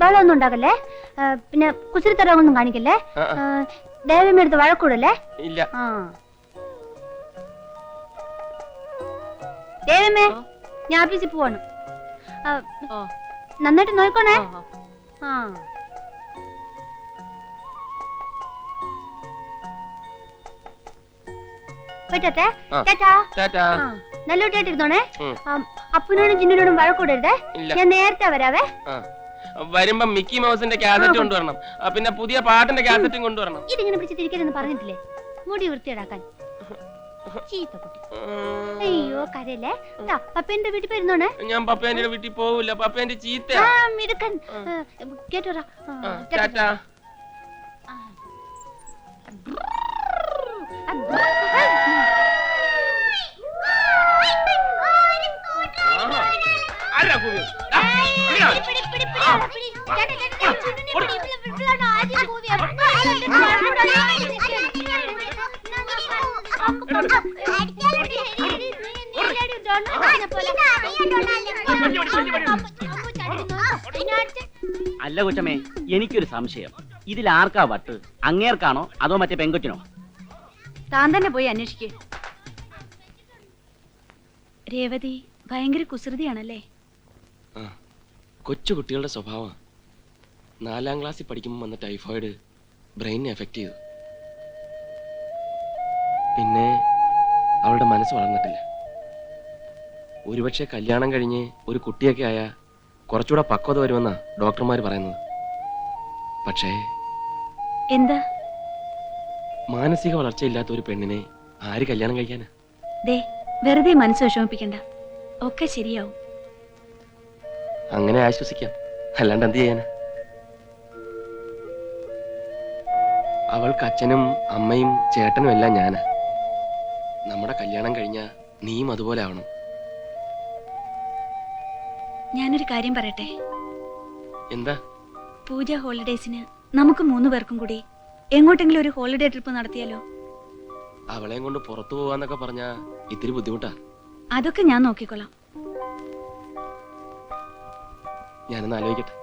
ബഹളമൊന്നും ഉണ്ടാകല്ലേ പിന്നെ കുസൃത്തരമൊന്നും കാണിക്കല്ലേ. ദേവമ്മ എടുത്ത് വഴക്കൂടല്ലേ ഇല്ല. ആ. ദേവമ്മേ ഞാൻ ഓഫീസിൽ പോവാണ്. നന്നായിട്ട് നോക്കണേ. ആ, പോയിട്ടെ ആ. ടാറ്റാ. ടാറ്റാ. നല്ല കുട്ടിയായിട്ടിരുന്നോണേ. ഉം. അപ്പനോടും ജിന്നിനോടും വഴക്കൂടരുതേ ഞാൻ നേരത്തെ വരാവേ. വരുമ്പോ മിക്കി മൗസിന്റെ കാസറ്റ് കൊണ്ടുവരണം. പിന്നെ പുതിയ പാട്ടിന്റെ കാസറ്റും കൊണ്ടുവരണം. ഇതിങ്ങനെ പിടിച്ച് തിരിക്കരുതെന്ന് പറഞ്ഞിട്ടില്ലേ? മുടി വൃത്തിയിടാക്കാൻ അയ്യോ കരയല്ലേ? പപ്പേന്റെ വീട്ടിൽ പോയിരുന്നോണേ? ഞാൻ പപ്പേന്റെ വീട്ടിൽ പോവില്ല. പപ്പേന്റെ ചീത്ത. മിടുക്കൻ. കേട്ടോറാ ആ, അല്ല കുറ്റമേ എനിക്കൊരു സംശയം. ഇതിൽ ആർക്കാ വട്ട്? അങ്ങേർക്കാണോ അതോ മറ്റേ പെങ്കൊച്ചിനോ? താൻ തന്നെ പോയി അന്വേഷിക്കേ. രേവതി ഭയങ്കര കുസൃതിയാണല്ലേ? ആ, കൊച്ചു കുട്ടികളുടെ സ്വഭാവം. നാലാം ക്ലാസ്സിൽ പഠിക്കുമ്പോൾ വന്ന ടൈഫോയിഡ് ബ്രെയിനെ എഫക്റ്റ് ചെയ്തു. പിന്നെ അവളുടെ മനസ്സ് വളർന്നിട്ടില്ല. ഒരുപക്ഷെ കല്യാണം കഴിഞ്ഞ് ഒരു കുട്ടിയൊക്കെ ആയ കുറച്ചുകൂടെ പക്വത വരുമെന്നാ ഡോക്ടർമാർ പറയുന്നത്. പക്ഷേ എന്താ? മാനസിക വളർച്ചയില്ലാത്ത ഒരു പെണ്ണിനെ ആര് കല്യാണം കഴിക്കാനാ? ദേ വെറുതെ മനസ്സ് വിഷമിപ്പിക്കണ്ട. ഒക്കെ ശരിയാവും. അങ്ങനെ ആശ്വസിക്കാം. അല്ലാണ്ട് എന്ത് ചെയ്യാനാ? അവൾക്ക് അച്ഛനും അമ്മയും ചേട്ടനും എല്ലാം ഞാനാ. നമ്മുടെ കല്യാണം കഴിഞ്ഞ നീയും അതുപോലെ ആവണം. ഞാനൊരു കാര്യം പറയട്ടെ? എന്താ? പൂജ ഹോളിഡേസിന് നമുക്ക് മൂന്ന് പേർക്കും കൂടി എങ്ങോട്ടെങ്കിലും ഒരു ഹോളിഡേ ട്രിപ്പ് നടത്തിയാലോ? അവളെയും കൊണ്ട് പുറത്തു പോവാന്നൊക്കെ പറഞ്ഞാ ഇത്തിരി ബുദ്ധിമുട്ടാ. അതൊക്കെ ഞാൻ നോക്കിക്കൊള്ളാം. ഞാനൊന്ന് ആലോചിക്കട്ടെ.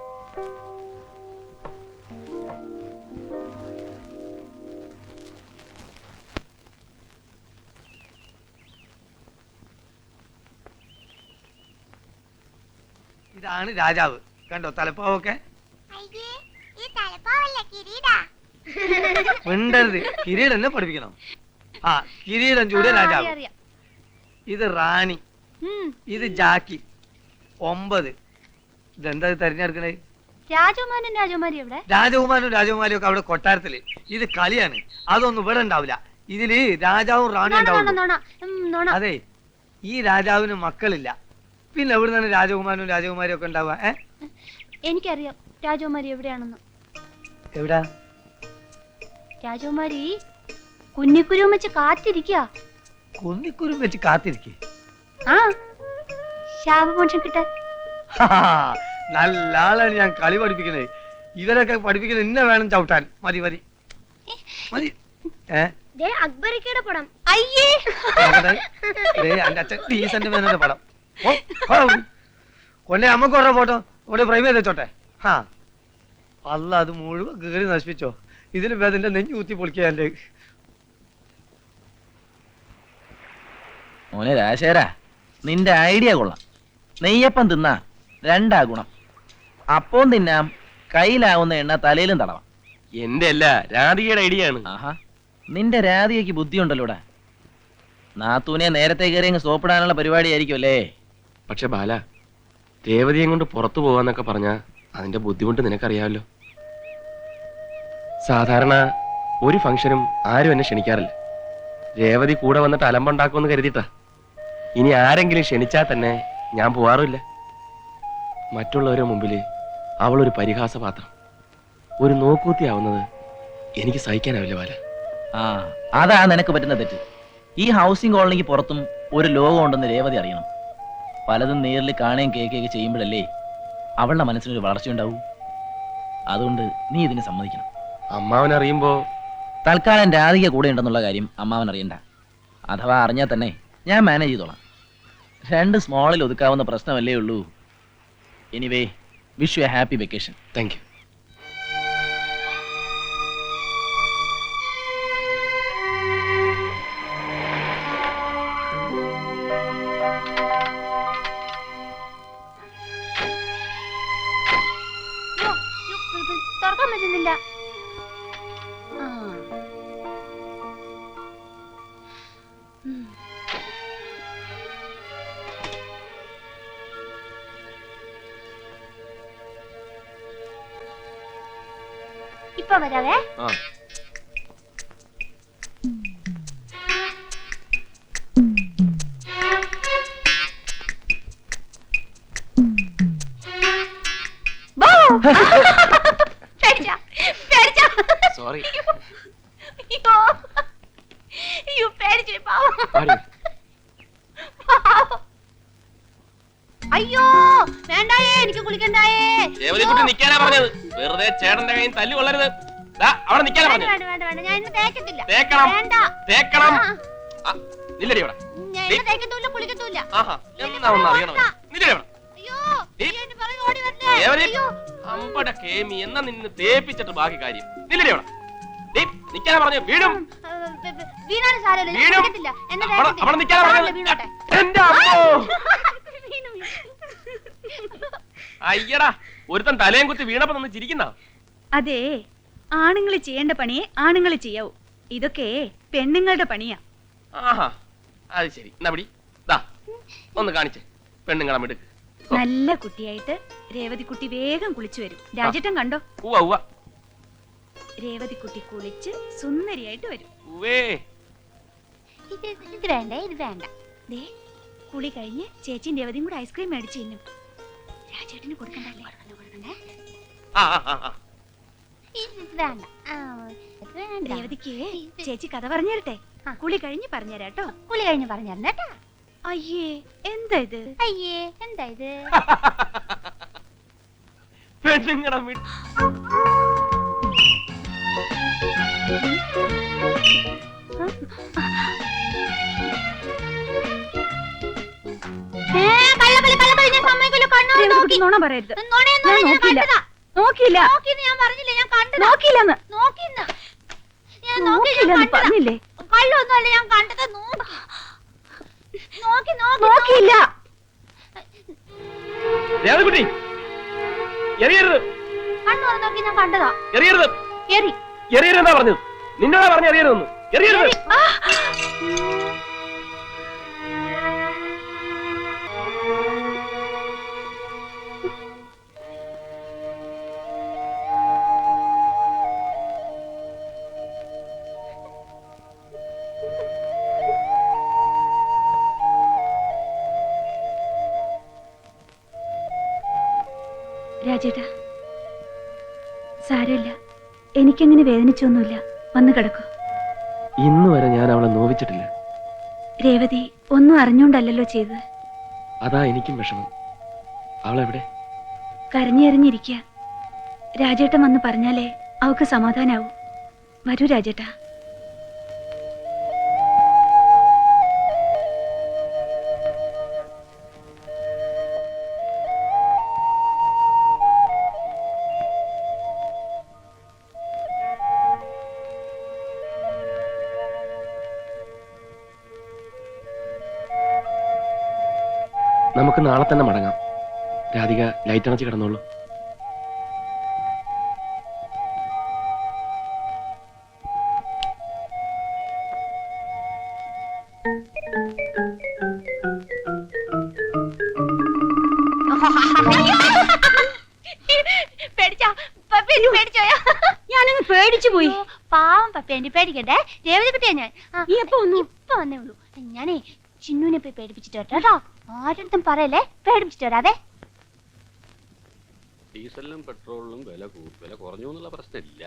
ഇതാണ് രാജാവ്. കണ്ടോ തലപ്പാവൊക്കെ? മിണ്ടരുത്. കിരീടം എന്നെ പഠിപ്പിക്കണം. ആ കിരീടം ചൂട് രാജാവ്. ഇത് റാണി. ഇത് ജാക്കി. ഒമ്പത്. ഇതെന്താ ഇത് തെരഞ്ഞെടുക്കണേ? രാജകുമാരനും രാജകുമാരി എവിടെ? രാജകുമാരനും രാജകുമാരിയും ഒക്കെ അവിടെ കൊട്ടാരത്തിൽ. ഇത് കളിയാണ്. അതൊന്നും ഇവിടെ ഉണ്ടാവില്ല. ഇതിൽ രാജാവും റാണിയും ഉണ്ടാവുള്ളൂ അതെ. ഈ രാജാവിന് മക്കളില്ല. പിന്നെ എവിടെ നിന്നാണ് രാജകുമാരനും രാജകുമാരിയും ഒക്കെ ഉണ്ടാവുക? ഏ? എനിക്കറിയാം രാജകുമാരി എവിടെയാണെന്ന്. എവിടാ? രാജകുമാരി കുഞ്ഞിക്കുരുവും വെച്ച് കാത്തിരിക്കുക കുന്നിക്കുരും വെച്ച് കാത്തിരിക്കേ? ആ. ശാപമോക്ഷം കിട്ടാൻ നല്ല ആളാണ് ഞാൻ കളി പഠിപ്പിക്കുന്നത് ഇവരൊക്കെ പഠിപ്പിക്കുന്നത് ഇന്ന വേണം ചവിട്ടാൻ. മതി മതി. മതി. ഏ? അക്ബറിക്കയുടെ പടം. അയ്യേ. അന്റെ അച്ഛൻ ഡീസന്റ് മേനോന്റെ പടം. കൊണ്ടേ അമ്മയ്ക്ക് ഓരോ ഫോട്ടോ ഇവിടെ ഫ്രെയിം ചെയ്ത് വെച്ചോട്ടെ. ഹാ. അല്ല അത് മുഴുവൻ കയറി നശിപ്പിച്ചോ. ഇതിന് വേദന്റെ നെഞ്ഞു കുത്തി പൊളിക്കുക എന്റെ മോനെ രാശേരാ നിന്റെ ഐഡിയ കൊള്ളാം. നെയ്യപ്പം തിന്നാ. രണ്ടാ ഗുണം. അപ്പവും തിന്നാം കയ്യിലാവുന്ന എണ്ണ തലയിലും തടവാം. എന്റെ അല്ല രാധികയുടെ ഐഡിയ ആണ്. ആഹാ നിന്റെ രാധികയ്ക്ക് ബുദ്ധിയുണ്ടല്ലോടാ. നാത്തൂനെ നേരത്തെ കയറി അങ്ങ് സോപ്പിടാനുള്ള പരിപാടിയായിരിക്കും അല്ലേ? പക്ഷെ ബാല രേവതിയെ കൊണ്ട് പുറത്തു പോവാന്നൊക്കെ പറഞ്ഞാ അതിന്റെ ബുദ്ധിമുട്ട് നിനക്കറിയാമല്ലോ. സാധാരണ ഒരു ഫംഗ്ഷനും ആരും എന്നെ ക്ഷണിക്കാറില്ല. രേവതി കൂടെ വന്നിട്ട് അലമ്പുണ്ടാക്കുമെന്ന് കരുതിട്ടാ ഇനി ആരെങ്കിലും ക്ഷണിച്ചാൽ തന്നെ ഞാൻ പോവാറില്ല മറ്റുള്ളവരുടെ മുമ്പിൽ അവളൊരു പരിഹാസപാത്രം. ഒരു നോക്കൂത്തിയാവുന്നത് എനിക്ക് സഹിക്കാനാവില്ല ബാല. ആ അതാ നിനക്ക് പറ്റുന്ന തെറ്റ്. ഈ ഹൗസിംഗ് കോളനിക്ക് പുറത്തും ഒരു ലോകം ഉണ്ടെന്ന് രേവതി അറിയണം. പലതും നേരിൽ കാണുകയും കേൾക്കുകയൊക്കെ ചെയ്യുമ്പോഴല്ലേ അവളുടെ മനസ്സിനൊരു വളർച്ചയുണ്ടാവൂ അതുകൊണ്ട് നീ ഇതിനെ സമ്മതിക്കണം. അമ്മാവൻ അറിയുമ്പോ തൽക്കാലം രാധിക കൂടെ ഉണ്ടെന്നുള്ള കാര്യം അമ്മാവൻ അറിയണ്ട. അഥവാ അറിഞ്ഞാൽ തന്നെ ഞാൻ മാനേജ് ചെയ്തോളാം. രണ്ട് സ്മോളിൽ ഒതുക്കാവുന്ന പ്രശ്നമല്ലേ ഉള്ളൂ. Anyway wish you a happy vacation thank you തുറക്കാൻ പറ്റുന്നില്ല. ആ. ഇപ്പൊ വരാവേ? സോറി അയ്യോ. വേണ്ടായേ എനിക്ക് കുളിക്കണ്ടായേ. കുട്ടി നിക്കാനാ പറഞ്ഞത്. വെറുതെ ചേട്ടന്റെ കയ്യിൽ തല്ലു കൊള്ളരുത്. അവിടെ നിക്കാനാ പറഞ്ഞു. വേണ്ട വേണ്ട വേണ്ട ഞാൻ ഇന്ന് തേക്കത്തില്ല. തേക്കണം വേണ്ട. തേക്കണം. ആ, ആ, നില്ലടി ഇവിടെ. ഞാൻ ഇന്ന് ആഹാ എന്നാ ഒന്ന് അറിയണം നില്ലടി ഇവിടെ. അയ്യോ നീ എന്നെ എന്റെ പുറകെ ഓടി വരല്ലേ? രേവതി അയ്യോ. അമ്പട കേമി എന്നാ നിന്നെ തേപ്പിച്ചിട്ട് ബാക്കി കാര്യം. നില്ലടി ഇവിടെ. നിക്കാനാ പറഞ്ഞു വീടും ആ, വ- വ- വീണാലും സാരമില്ല ഞാൻ വീണും. കുളിക്കത്തില്ല എന്നെ അവിടെ- തേക്കത്തില്ല. അവിടെ നിക്കാനാ സാരമില്ല, പറഞ്ഞത് വീണോട്ടെ. എന്റെ അമ്മോ. വീണു, വീണു. അയ്യടാ ഒരുത്തൻ തലയും കുത്തി വീണപ്പോ നിന്ന് ചിരിക്കുന്ന? അതെ. ആണുങ്ങൾ ചെയ്യേണ്ട പണിയെ ആണുങ്ങൾ ചെയ്യാവൂ. ഇതൊക്കെ പെണ്ണുങ്ങളുടെ പണിയാ. ആഹാ അത് ശരി. എന്നാ ദാ ഒന്ന് കാണിച്ചേ. പെണ്ണുങ്ങളെ മിടുക്ക്. നല്ല കുട്ടിയായിട്ട് രേവതിക്കുട്ടി വേഗം കുളിച്ചു വരും. രാജേട്ടൻ കണ്ടോ? ഉവ്വ ഉവ്വ. രേവതിക്കുട്ടി കുളിച്ച് സുന്ദരിയായിട്ട് വരും. ഇത് ഇത് വേണ്ട ഇത് വേണ്ട. ദേ കുളി കഴിഞ്ഞ് ചേച്ചിയും രേവതിയും കൂടെ ഐസ്ക്രീം മേടിച്ചു തിന്നും രാജേട്ടന് കൊടുക്കണ്ടല്ലേ? കൊടുക്കണ്ടേ ആ ആ ആ, വേണ്ട. രേവതിക്ക് ചേച്ചി കഥ പറഞ്ഞു തരട്ടെ ആ. കുളി കഴിഞ്ഞ് പറഞ്ഞുതരാട്ടോ കുളി കഴിഞ്ഞ് പറഞ്ഞു കേട്ടാ. അയ്യേ എന്താ ഇത്? അയ്യേ എന്താ ഇത്? പെണ്ണുങ്ങളെ നോക്കിയില്ല. നോക്കിയില്ല. ഞാൻ പറഞ്ഞില്ല. നോക്കിയില്ലെന്ന്. ഞാൻ നോക്കി, ഞാൻ നോക്കിയില്ലെന്ന് കണ്ടതാ. പറഞ്ഞില്ലേ? കള്ളൊന്നുമല്ല, ഞാൻ കണ്ടത് നോക്കി. നോക്കി, നോക്കി, നോക്കിയില്ല. രേവതിക്കുട്ടി എറിയരുത്. കണ്ണു തുറന്ന് നോക്കി ഞാൻ കണ്ടതാ. എറിയരുത്. എറി. എറിയരുത് എന്നാ പറഞ്ഞത്. നിന്നോടാ പറഞ്ഞ എറിയരുതെന്ന്. എറിയരുത്. രാജേട്ടാ. സാരമില്ല. എനിക്കങ്ങനെ വേദനിച്ചൊന്നുമില്ല. വന്നു കിടക്കൂ. ഇന്ന് വരെ ഞാൻ അവളെ നോവിച്ചിട്ടില്ല. രേവതി ഒന്നും അറിഞ്ഞുകൊണ്ടല്ലല്ലോ ചെയ്തത്. അതാ എനിക്കും വിഷമം. അവളെവിടെ? കരഞ്ഞെറിഞ്ഞിരിക്കുക. രാജേട്ടൻ വന്ന് പറഞ്ഞാലേ അവക്ക് സമാധാനാവൂ. വരൂ രാജേട്ടാ. നമുക്ക് നാളെ തന്നെ മടങ്ങാം. രാധിക ലൈറ്റ് അണച്ച് കിടന്നോളൂ. പേടിച്ചാ? പപ്പി എന്നെ ഞാനങ്ങ് പേടിച്ചു പോയി. പാവം പപ്പി എന്നെ പേടിക്കണ്ടേ? രേവതി കുട്ടിയാ ഞാൻ. ആ, നീ എപ്പോ വന്നു? ഇപ്പൊ വന്നേ ഉള്ളൂ. ഞാനേ ചിന്നുവിനെ പോയി പേടിപ്പിച്ചിട്ട് വരട്ടെ കേട്ടോ ആരുടെ പറയല്ലേ? പേടിപ്പിച്ചിട്ട് വരാവേ. ഡീസലിനും പെട്രോളിനും വില വില കുറഞ്ഞു എന്നുള്ള പ്രശ്നമില്ല.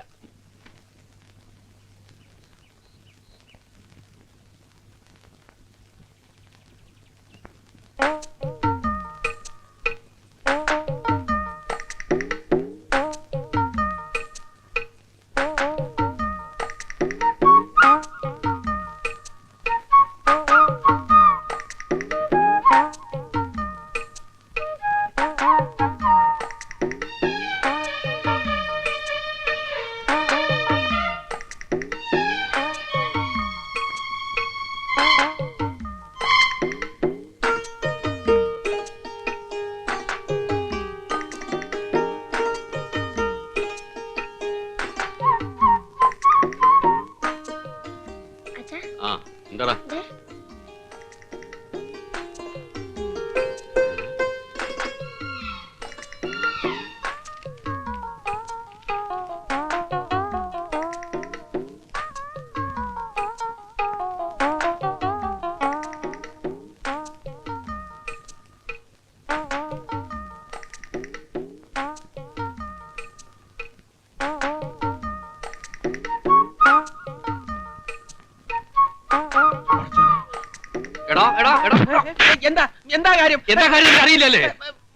എടാ എടാ എടാ. എന്താ എന്താ കാര്യം? എന്താ കാര്യം അറിയില്ലല്ലേ?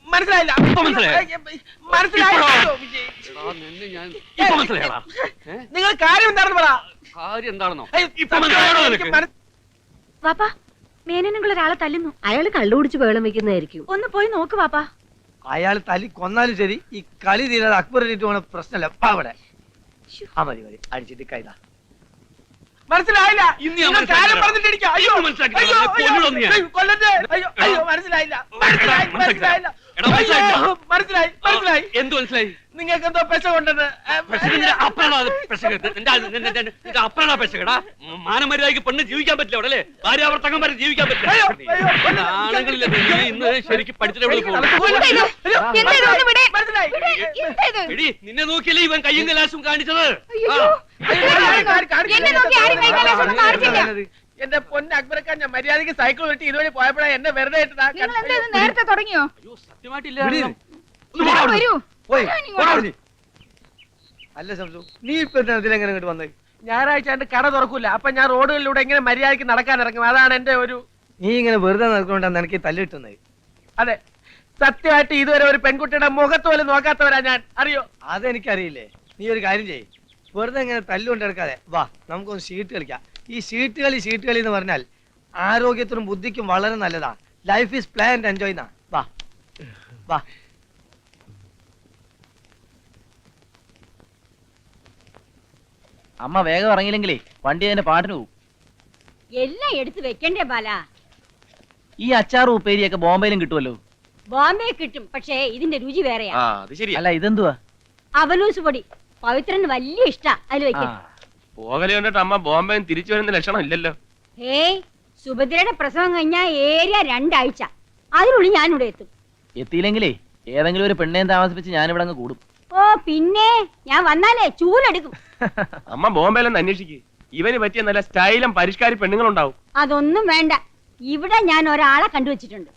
മനസ്സിലായില്ല. ഇപ്പൊ മനസ്സിലായോ? എടാ നിന്നെ ഞാൻ ഇപ്പൊ മനസ്സിലായടാ ഏ? നിങ്ങൾ കാര്യം എന്താണെന്ന് പറ. കാര്യം എന്താണെന്നോ? ഇപ്പൊ മനസ്സിലായോ നിനക്ക്? മനസ്സ്- വാപ്പാ മേനനുള്ള ഒരാളെ തല്ലുന്നു. അയാൾ കള്ളുപിടിച്ച് ബഹളം വെക്കുന്നതായിരിക്കും. ഒന്ന് പോയി നോക്ക് വാപ്പാ. അയാൾ തല്ലി കൊന്നാലും ശരി. ഈ കളി തീരാതെ അക്ബർ ഇട്ട് പോണ പ്രശ്നമല്ല. അവിടെ. ആ മതി മതി. അടിച്ചിട്ട് കൈതാ. മനസ്സിലായില്ല നിങ്ങൾ കാര്യം പറഞ്ഞിട്ടിരിക്കുക. അയ്യോ മനസ്സിലാക്കി അയ്യോ. അയ്യോ, അയ്യോ, കൊല്ലട്ടെ. അയ്യോ അയ്യോ മനസ്സിലായില്ല മനസ്സിലായില്ല മനസ്സിലായില്ല. മനസ്സിലായി? മനസ്സിലായി എന്ത് മനസ്സിലായി? നിങ്ങൾക്ക് എന്തോ പെശ നിന്റെ- നിന്റെ പെശകടാ? മാനമര്യാദയ്ക്ക് പെണ്ണ് ജീവിക്കാൻ പറ്റില്ല അവിടെ അല്ലേ? ഭാര്യാവർത്തകം വരെ ജീവിക്കാൻ പറ്റില്ല. ആണെങ്കിലില്ല നീ ഇന്ന് ശരിക്കും പഠിച്ചിട്ട് നിന്നെ നോക്കിയല്ലേ ഇവൻ കയ്യും കലാശും കാണിച്ചത്? ആ. എന്റെ പൊന്നെ അക്ബരക്കാൻ ഞാൻ മര്യാദയ്ക്ക് സൈക്കിൾ വെട്ടി ഇതുവഴി പോയപ്പോഴാ എന്നെ വെറുതെ ഇട്ടതാ. നേരത്തെ തുടങ്ങിയോ? അയ്യോ സത്യമായിട്ടില്ല. അവിടുന്ന്. വരൂ. പോയി, പോടാ അവിടുന്ന്. അല്ല സംസു നീ ഇപ്പൊ എന്തിനാ ഇതിലെങ്ങനെ ഇങ്ങോട്ട് വന്നത് ഞായറാഴ്ച എന്റെ കട തുറക്കൂല. അപ്പൊ ഞാൻ റോഡുകളിലൂടെ എങ്ങനെ മര്യാദയ്ക്ക് നടക്കാൻ ഇറങ്ങും. അതാണ് എന്റെ ഒരു നീ ഇങ്ങനെ വെറുതെ നടക്കൊണ്ടാണ് എനിക്ക് തല്ലിട്ടുന്നത്? അതെ. സത്യമായിട്ട് ഇതുവരെ ഒരു പെൺകുട്ടിയുടെ മുഖത്ത് പോലും നോക്കാത്തവരാ ഞാൻ. അറിയോ? അതെനിക്കറിയില്ലേ. നീ ഒരു കാര്യം ചെയ്യ്. വെറുതെ ഇങ്ങനെ തല്ലുകൊണ്ട് എടുക്കാതെ വാ നമുക്കൊന്ന് ഷീട്ട് കളിക്കാം. ഈ ഷീട്ട് കളി ഷീട്ട് കളി എന്ന് പറഞ്ഞാൽ ആരോഗ്യത്തിനും ബുദ്ധിക്കും വളരെ നല്ലതാണ്. Life is play and enjoy എന്നാ വാ. വാ. അമ്മ വേഗം ഇറങ്ങിയില്ലെങ്കിലേ വണ്ടി അതിന്റെ പാട്ടിന് പോകും എല്ലാം എടുത്തു വെക്കണ്ടേ ബാല? ഈ അച്ചാറും ഉപ്പേരിയൊക്കെ ബോംബെയിലും കിട്ടുമല്ലോ ബോംബെ കിട്ടും പക്ഷേ ഇതിന്റെ രുചി വേറെയാ. ആ അത് ശരിയാ. അല്ല ഇതെന്തുവാ? അവലൂസ് പൊടി. പവിത്രന് വലിയ ഇഷ്ടാ അതിൽ വെക്കും പോകലെ കണ്ടിട്ട് അമ്മ ബോംബെ തിരിച്ചു വരുന്ന ലക്ഷണം ഇല്ലല്ലോ. ഹേയ് സുഭദ്രയുടെ പ്രസവം കഴിഞ്ഞാ ഏരിയ രണ്ടാഴ്ച. അതിനുള്ളിൽ ഞാനിവിടെ എത്തും. എത്തിയില്ലെങ്കിലേ ഏതെങ്കിലും ഒരു പെണ്ണേം താമസിപ്പിച്ച് ഞാനിവിടെ അങ്ങ് കൂടും. ഓ പിന്നെ ഞാൻ വന്നാലേ ചൂലെടുക്കും. അമ്മ ബോംബെയിലൊന്ന് അന്വേഷിക്ക്. ഇവന് പറ്റിയ നല്ല സ്റ്റൈലും പരിഷ്കാരി പെണ്ണുങ്ങളുണ്ടാവും. അതൊന്നും വേണ്ട. ഇവിടെ ഞാൻ ഒരാളെ കണ്ടുവച്ചിട്ടുണ്ട്.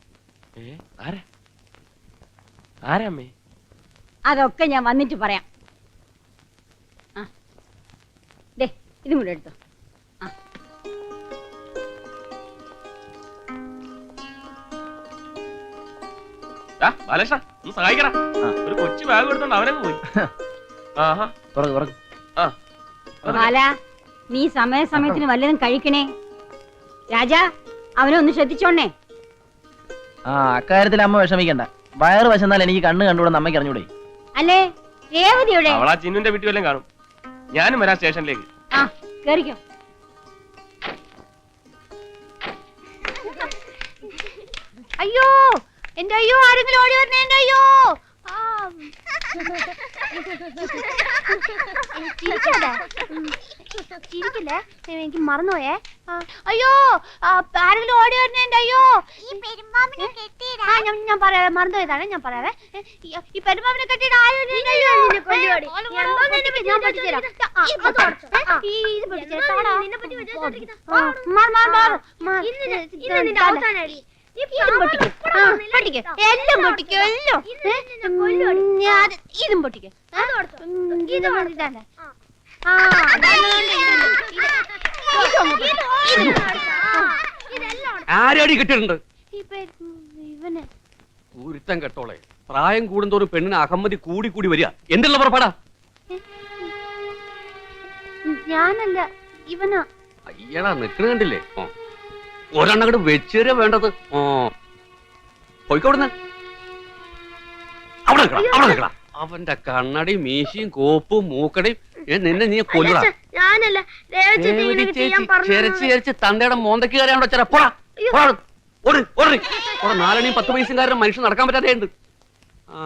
ഏ ആരാ? ആരാ അമ്മേ? അതൊക്കെ ഞാൻ വന്നിട്ട് പറയാം ആ ദേ ഇതും കൂടെ എടുത്തോ. ബാലകൃഷ്ണ ഒന്ന് സഹായിക്കടാ. ഒരു കൊച്ചു ബാഗ് എടുത്തോണ്ട് അവനങ്ങ് പോയി. ആഹാ. തുറക്ക് തുറക്ക് ആ. ബാല നീ സമയസമയത്തിന് വല്ലതും കഴിക്കണേ. രാജാ അവനെ ഒന്ന് ശ്രദ്ധിച്ചോണേ. ആ അക്കാര്യത്തിൽ അമ്മ വിഷമിക്കണ്ട. വയറ് വശന്നാൽ എനിക്ക് കണ്ണ് കണ്ടുകൂടെ അമ്മയ്ക്ക് അറിഞ്ഞൂടെ. അല്ലേ? രേവതിയുടെ അവളാ ചിന്നുന്റെ വീട്ടിൽ വല്ലതും കാണും. ഞാനും വരാം സ്റ്റേഷനിലേക്ക്. കേറിക്കോ അയ്യോ എന്റെ അയ്യോ ആരെങ്കിലും ഓടി വരണേ എന്റെ അയ്യോ ആ. ചിരിക്കാതെ ഉം. ചിരിക്കില്ലേ എനിക്ക് മറന്നുപോയേ. അയ്യോ ആരെങ്കിലും ഓടി വരുന്നുണ്ട് അയ്യോ. ഈ അയ്യോ ആ, ഞാൻ ഞാൻ പറയാതെ മറന്നുപോയതാണ് ഞാൻ പറയാവേ. ഈ- പെരുമാവിനെ കെട്ടിയിട്ട് ആരും ഞാൻ പഠിച്ചുതരാം. ഇത് പഠിച്ചുതരാം. എല്ലാം പൊട്ടിക്കോ എല്ലാം. ഇതും പൊട്ടിക്ക്. ആരടി കിട്ടിയിട്ടുണ്ട്? ഇപ്പൊ കെട്ടോളെ. പ്രായം കൂടുന്തോറും പെണ്ണിന് അഹമ്മതി കൂടി കൂടി വരിക. എന്തല്ല പുറപ്പാടാ? ഞാനല്ല ഇവനാ. അയ്യടാ നിക്കണ കണ്ടില്ലേ? ഓ വെച്ചേരെ വേണ്ടത്. ഓ പോയിക്കോടുന്ന് അവിടെ അവിടെ അവന്റെ കണ്ണടി മീശയും കോപ്പും മൂക്കടയും ഏ, നിന്നെ നീ കൊല്ലടാ. ഞാനല്ല. ചെരച്ച് ചെരച്ച് തന്തയുടെ മോന്തക്ക് കയറിയാണോ ചെറ പോടാ പോടാ ഓടി ഓടി. നാലണിയും പത്ത് പൈസയും കാരണം മനുഷ്യൻ നടക്കാൻ പറ്റാതെ ഉണ്ട് ആ.